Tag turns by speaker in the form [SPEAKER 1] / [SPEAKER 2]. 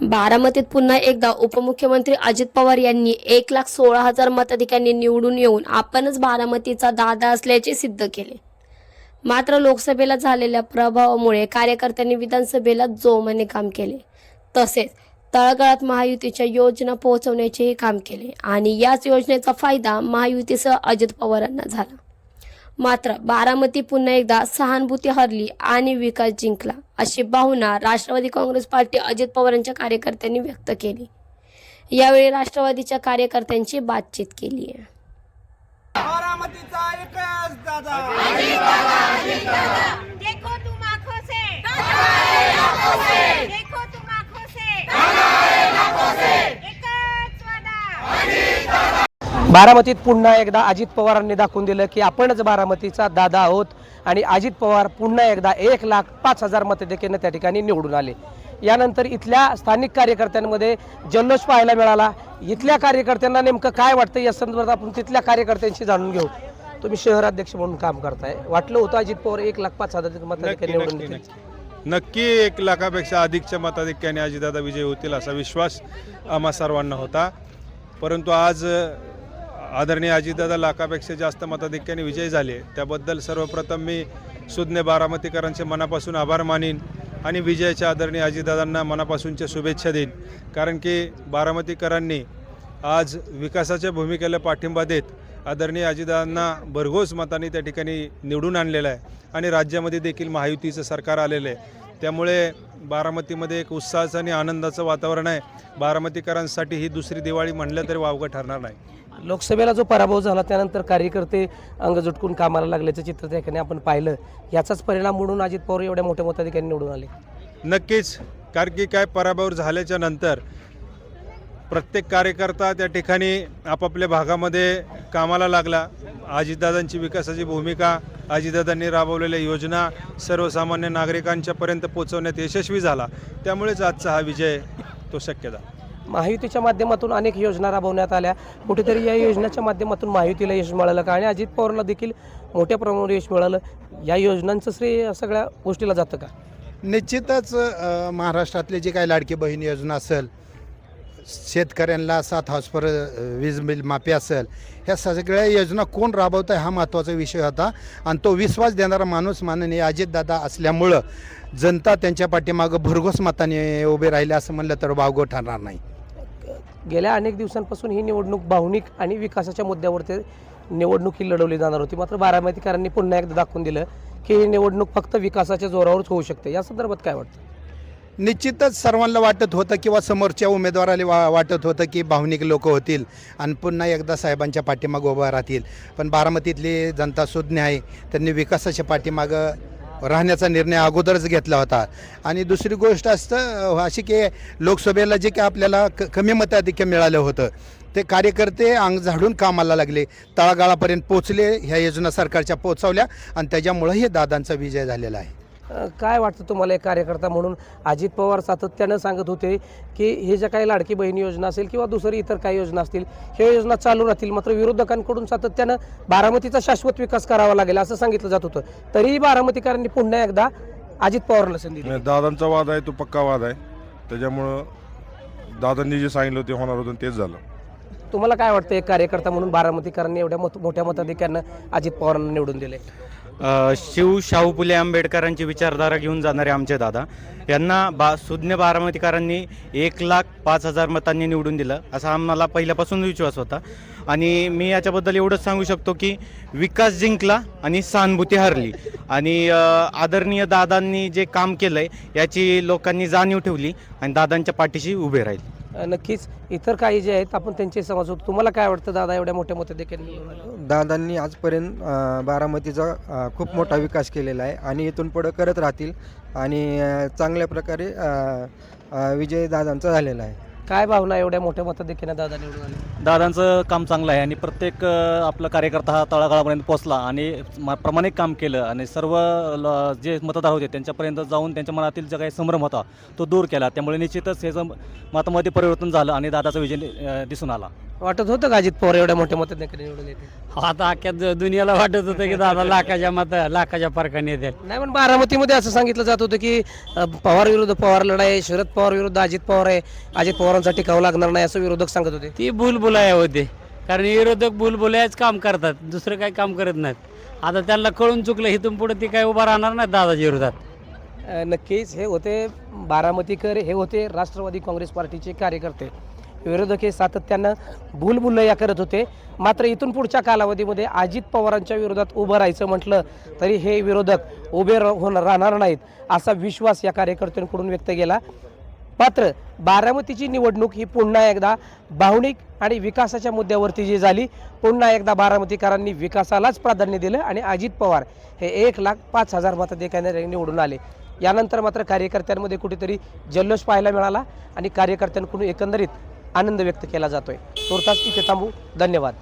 [SPEAKER 1] बारामतीत पुन्हा एकदा उपमुख्यमंत्री अजित पवार यांनी एक लाख सोळा हजार मताधिकांनी निवडून येऊन आपणच बारामतीचा दादा असल्याचे सिद्ध केले. मात्र लोकसभेला झालेल्या प्रभावामुळे कार्यकर्त्यांनी विधानसभेला जोमाने काम केले. तसेच तळागाळात महायुतीच्या योजना पोहोचवण्याचेही काम केले आणि याच योजनेचा फायदा महायुतीसह अजित पवारांना झाला. मात्र बारामती पुन्हा एकदा सहानुभूती हरली आणि विकास जिंकला अशी भावना राष्ट्रवादी काँग्रेस पार्टी अजित पवारांच्या कार्यकर्त्यांनी व्यक्त केली. यावेळी राष्ट्रवादीच्या कार्यकर्त्यांची बातचीत केली आहे.
[SPEAKER 2] बारामतीचा
[SPEAKER 3] बारामतीत पुन्हा एकदा अजित पवारांनी दाखवून दिलं की आपणच बारामतीचा दादा आहोत आणि अजित पवार पुन्हा एकदा एक लाख पाच हजार मतदेकीनं त्या ठिकाणी निवडून आले. यानंतर इथल्या स्थानिक कार्यकर्त्यांमध्ये जल्लोष पाहायला मिळाला. इथल्या कार्यकर्त्यांना नेमकं काय वाटतं या संदर्भात आपण तिथल्या कार्यकर्त्यांशी जाणून घेऊ. तुम्ही शहराध्यक्ष म्हणून काम करताय. वाटलं होतं अजित पवार एक लाख पाच हजार मतदार निवडून
[SPEAKER 4] नक्की. एक लाखापेक्षा अधिकच्या मताधिक्याने अजितदादा विजय होतील असा विश्वास आम्हा सर्वांना होता. परंतु आज अ, आदरणीय अजितदादा लाखापेक्षा जास्त मताधिक्याने विजयी झाले. त्याबद्दल सर्वप्रथम मी सुज्ञ बारामतीकरांचे मनापासून आभार मानीन आणि विजयाच्या आदरणीय अजितदादांना मनापासूनच्या शुभेच्छा देईन. कारण की बारामतीकरांनी आज विकासाच्या भूमिकेला पाठिंबा देत आदरणीय अजितदादांना भरघोस मताने त्या ठिकाणी निवडून आणलेलं आहे आणि राज्यामध्ये देखील महायुतीचं सरकार आलेलं आहे. त्यामुळे बारामतीमध्ये एक उत्साहाचं आणि आनंदाचं वातावरण आहे. बारामतीकरांसाठी ही दुसरी दिवाळी म्हणलं तरी वावगं ठरणार नाही.
[SPEAKER 3] लोकसभेला जो पराभव झाला त्यानंतर कार्यकर्ते अंग झुटकून कामाला लागल्याचं चित्र त्या ठिकाणी आपण पाहिलं. याचाच परिणाम म्हणून अजित पवार एवढ्या मोठ्या मताधिकारी निवडून आले.
[SPEAKER 4] नक्कीच कारण की काय पराभव झाल्याच्यानंतर प्रत्येक कार्यकर्ता त्या ठिकाणी आपापल्या भागामध्ये कामाला लागला. अजितदादांची विकासाची भूमिका अजितदादांनी राबवलेल्या योजना सर्वसामान्य नागरिकांच्यापर्यंत पोहोचवण्यात यशस्वी झाला. त्यामुळेच आजचा हा विजय तो शक्य झाला.
[SPEAKER 3] महायुतीच्या माध्यमातून अनेक योजना राबवण्यात आल्या. कुठेतरी या योजनेच्या माध्यमातून महायुतीला यश मिळालं का? आणि अजित पवारला देखील मोठ्या प्रमाणावर यश मिळालं. या योजनांचं श्रेय सगळ्या गोष्टीला जातं का?
[SPEAKER 5] निश्चितच महाराष्ट्रातले महाराष्ट्रातली जी काही लाडकी बहीण योजना असेल शेतकऱ्यांना सात हॉर्सपर वीज बिल माफी असेल ह्या सगळ्या योजना कोण राबवत आहे हा महत्त्वाचा विषय होता. आणि तो विश्वास देणारा माणूस माननीय अजितदादा असल्यामुळं जनता त्यांच्या पाठीमागं भरघोस मताने उभे राहिले असं म्हणलं तर वावगो ठरणार नाही.
[SPEAKER 3] गेल्या अनेक दिवसांपासून ही निवडणूक भावनिक आणि विकासाच्या मुद्द्यावरती निवडणूक ही लढवली जाणार होती. मात्र बारामतीकरांनी पुन्हा एकदा दाखवून दिलं की ही निवडणूक फक्त विकासाच्या जोरावरच होऊ शकते. या संदर्भात काय वाटतं?
[SPEAKER 5] निश्चितच सर्वांना वाटत होतं किंवा समोरच्या उमेदवाराला वा वाटत होतं की भावनिक लोक होतील आणि पुन्हा एकदा साहेबांच्या पाठीमागं उभं राहतील. पण बारामतीतली जनता सुज्ञ आहे त्यांनी विकासाच्या पाठीमागं राहण्याचा निर्णय अगोदरच घेतला होता. आणि दुसरी गोष्ट असतं अशी की लोकसभेला जे काही आपल्याला क कमी मताधिक्य मिळालं होतं ते कार्यकर्ते अंग झाडून कामाला लागले. तळागाळापर्यंत पोचले ह्या योजना सरकारच्या पोचवल्या आणि त्याच्यामुळं हे दादांचा विजय झालेला आहे.
[SPEAKER 3] काय वाटतं तुम्हाला एक कार्यकर्ता म्हणून? अजित पवार सातत्यानं सांगत होते की हे ज्या काही लाडकी बहीण योजना असेल किंवा दुसरी इतर काही योजना असतील ह्या योजना चालू राहतील. मात्र विरोधकांकडून सातत्यानं बारामतीचा शाश्वत विकास करावा लागेल असं सांगितलं जात होतं. तरीही बारामतीकरांनी पुन्हा एकदा अजित पवारला संधी दिली.
[SPEAKER 6] दादांचा वाद आहे तो पक्का वाद आहे. त्याच्यामुळं दादांनी जे सांगितलं ते होणार होतं तेच झालं.
[SPEAKER 3] तुम्हाला काय वाटतं एक कार्यकर्ता म्हणून बारामतीकरांनी एवढ्या मत मोठ्या मताधिक्यानं अजित पवारांना निवडून दिले
[SPEAKER 7] अ, शिव शाहू फुले आंबेडकरांची विचारधारा घेऊन जाणारे आमचे दादा. यांना बा सुज्ञ बारामतीकरांनी एक लाख पाच हजार मतांनी निवडून दिलं असा आम्हाला पहिल्यापासून विश्वास होता. आणि मी याच्याबद्दल एवढंच सांगू शकतो की विकास जिंकला आणि सहानुभूती हरली. आणि अ, आदरणीय दादांनी जे काम केलं आहे याची लोकांनी जाणीव ठेवली आणि दादांच्या पाठीशी उभे राहील.
[SPEAKER 3] नक्कीच इतर काही जे आहेत आपण त्यांचे समज. होतो तुम्हाला काय वाटतं दादा एवढ्या मोठ्या मोठ्या देखील
[SPEAKER 8] दादांनी आजपर्यंत बारामतीचा खूप मोठा विकास केलेला आहे आणि इथून पुढं करत राहतील आणि चांगल्या प्रकारे विजय दादांचा झालेला आहे.
[SPEAKER 3] काय भावना एवढ्या मोठ्या मताधिक्याने दादा निवडून आले?
[SPEAKER 9] दादांचं काम चांगलं आहे आणि प्रत्येक अ, आपला कार्यकर्ता हा तळागाळापर्यंत पोहोचला आणि म- प्रामाणिक काम केलं आणि सर्व ल- जे मतदार होते त्यांच्यापर्यंत जाऊन त्यांच्या मनातील जो काही संभ्रम होता तो दूर केला. त्यामुळे निश्चितच हे जम- मतामध्ये परिवर्तन झालं आणि दादाचा विजय अ, दिसून आला.
[SPEAKER 3] वाटत होतं का अजित पवार एवढ्या मोठ्या मताधिक्याने निवडून येते
[SPEAKER 10] आता अख्ख्या द- दुनियाला वाटत होतं की दादा लाखाच्या मत लाखाच्या फरकाने येतील.
[SPEAKER 3] नाही पण बारामतीमध्ये असं सांगितलं जात होतं की अ, पवार विरुद्ध पवार लढाई आहे, शरद पवार विरुद्ध अजित पवार आहे अजित पवारांचा टिकाव लागणार नाही असं विरोधक सांगत होते.
[SPEAKER 10] ती बुलबुलाया होते. कारण विरोधक बुलबुलायाच काम करतात दुसरं काही काम करत नाहीत. आता त्यांना कळून चुकलं इथून पुढे ती काही उभा राहणार नाही दादाच्या विरोधात.
[SPEAKER 3] अ, नक्कीच हे होते बारामतीकर हे होते राष्ट्रवादी काँग्रेस पार्टीचे कार्यकर्ते. विरोधक हे सातत्यानं भूलभुलया करत होते. मात्र इथून पुढच्या कालावधीमध्ये अजित पवारांच्या विरोधात उभं राहायचं म्हटलं तरी हे विरोधक उभे होणार राहणार नाहीत असा विश्वास या कार्यकर्त्यांकडून व्यक्त केला मात्र बारामतीची निवडणूक ही पुन्हा एकदा भावनिक आणि विकासाच्या मुद्द्यावरती जी झाली पुन्हा एकदा बारामतीकरांनी विकासालाच प्राधान्य दिलं आणि अजित पवार हे एक लाख पाच हजार मताधिकाऱ्यांनी निवडून आले. यानंतर मात्र कार्यकर्त्यांमध्ये कुठेतरी जल्लोष पाहायला मिळाला आणि कार्यकर्त्यांकडून एकंदरीत आनंद व्यक्त केला जातोय. तुर्तास इथे थांबू. धन्यवाद.